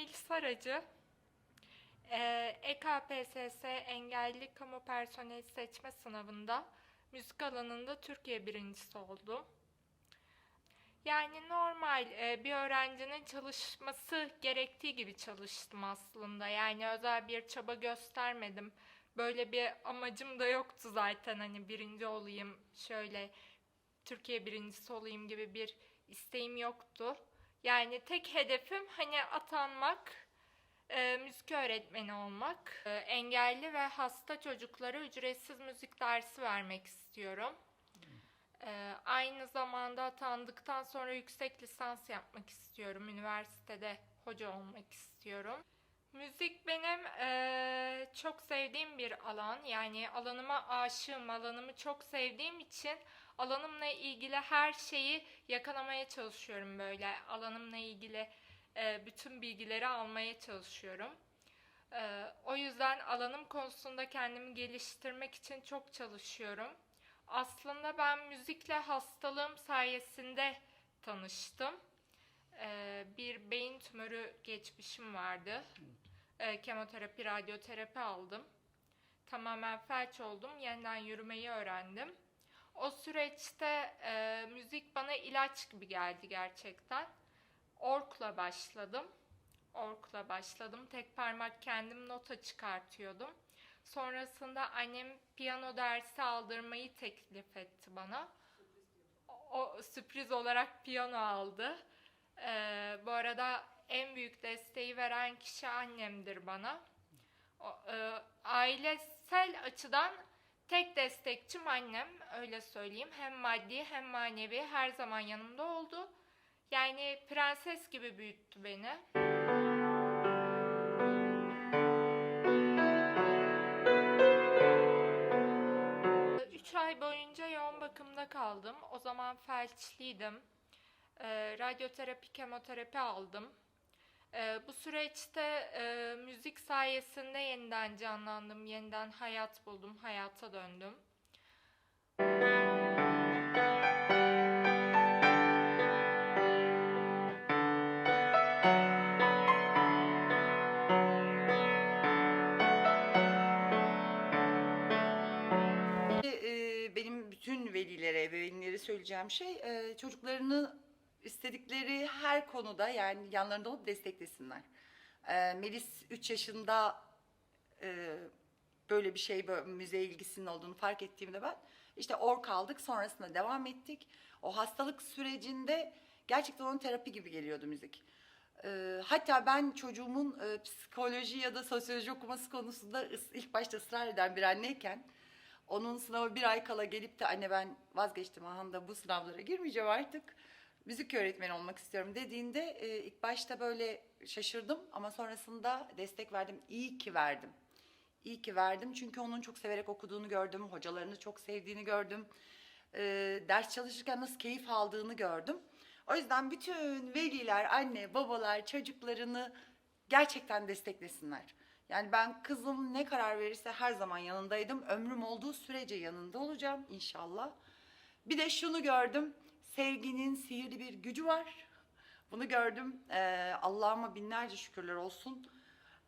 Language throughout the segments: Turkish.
Melis Aracı. Ee, EKPSS engelli kamu personeli seçme sınavında müzik alanında Türkiye birincisi oldum. Yani normal e, bir öğrencinin çalışması gerektiği gibi çalıştım aslında. Yani özel bir çaba göstermedim. Böyle bir amacım da yoktu zaten hani birinci olayım, şöyle Türkiye birincisi olayım gibi bir isteğim yoktu. Yani tek hedefim hani atanmak, e, müzik öğretmeni olmak. E, engelli ve hasta çocuklara ücretsiz müzik dersi vermek istiyorum. E, aynı zamanda atandıktan sonra yüksek lisans yapmak istiyorum. Üniversitede hoca olmak istiyorum. Müzik benim eee, çok sevdiğim bir alan. Yani alanıma aşığım, alanımı çok sevdiğim için alanımla ilgili her şeyi yakalamaya çalışıyorum böyle. Alanımla ilgili eee, bütün bilgileri almaya çalışıyorum. Eee, o yüzden alanım konusunda kendimi geliştirmek için çok çalışıyorum. Aslında ben müzikle hastalığım sayesinde tanıştım. Eee, bir beyin tümörü geçmişim vardı. Eee, kemoterapi, radyoterapi aldım. Tamamen felç oldum. Yeniden yürümeyi öğrendim. O süreçte eee, müzik bana ilaç gibi geldi gerçekten. Ork'la başladım. Ork'la başladım. Tek parmak kendim nota çıkartıyordum. Sonrasında annem piyano dersi aldırmayı teklif etti bana. O sürpriz olarak piyano aldı. Ee, bu arada en büyük desteği veren kişi annemdir bana. O, e, ailesel açıdan tek destekçim annem, öyle söyleyeyim. Hem maddi hem manevi her zaman yanımda oldu. Yani prenses gibi büyüttü beni. 3 ay boyunca yoğun bakımda kaldım. O zaman felçliydim. Ee, radyoterapi, kemoterapi aldım. Ee, bu süreçte e, müzik sayesinde yeniden canlandım, yeniden hayat buldum, hayata döndüm. Ee, benim bütün velilere, ebeveynlere söyleyeceğim şey e, çocuklarını istedikleri her konuda yani yanlarında olup desteklesinler. Ee, Melis 3 yaşında e, böyle bir şey böyle müziğe ilgisinin olduğunu fark ettiğimde ben işte ork aldık sonrasında devam ettik. O hastalık sürecinde gerçekten onun terapi gibi geliyordu müzik. Ee, hatta ben çocuğumun e, psikoloji ya da sosyoloji okuması konusunda ilk başta ısrar eden bir anneyken onun sınavı bir ay kala gelip de anne ben vazgeçtim ahanda bu sınavlara girmeyeceğim artık. Müzik öğretmeni olmak istiyorum dediğinde e, ilk başta böyle şaşırdım ama sonrasında destek verdim. İyi ki verdim. İyi ki verdim çünkü onun çok severek okuduğunu gördüm. Hocalarını çok sevdiğini gördüm. E, ders çalışırken nasıl keyif aldığını gördüm. O yüzden bütün veliler, anne, babalar çocuklarını gerçekten desteklesinler. Yani ben kızım ne karar verirse her zaman yanındaydım. Ömrüm olduğu sürece yanında olacağım inşallah. Bir de şunu gördüm. Sevginin sihirli bir gücü var. Bunu gördüm. Ee, Allah'ıma binlerce şükürler olsun.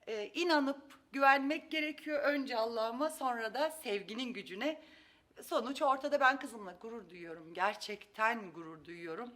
Ee, inanıp güvenmek gerekiyor. Önce Allah'ıma sonra da sevginin gücüne. Sonuç ortada ben kızımla gurur duyuyorum. Gerçekten gurur duyuyorum.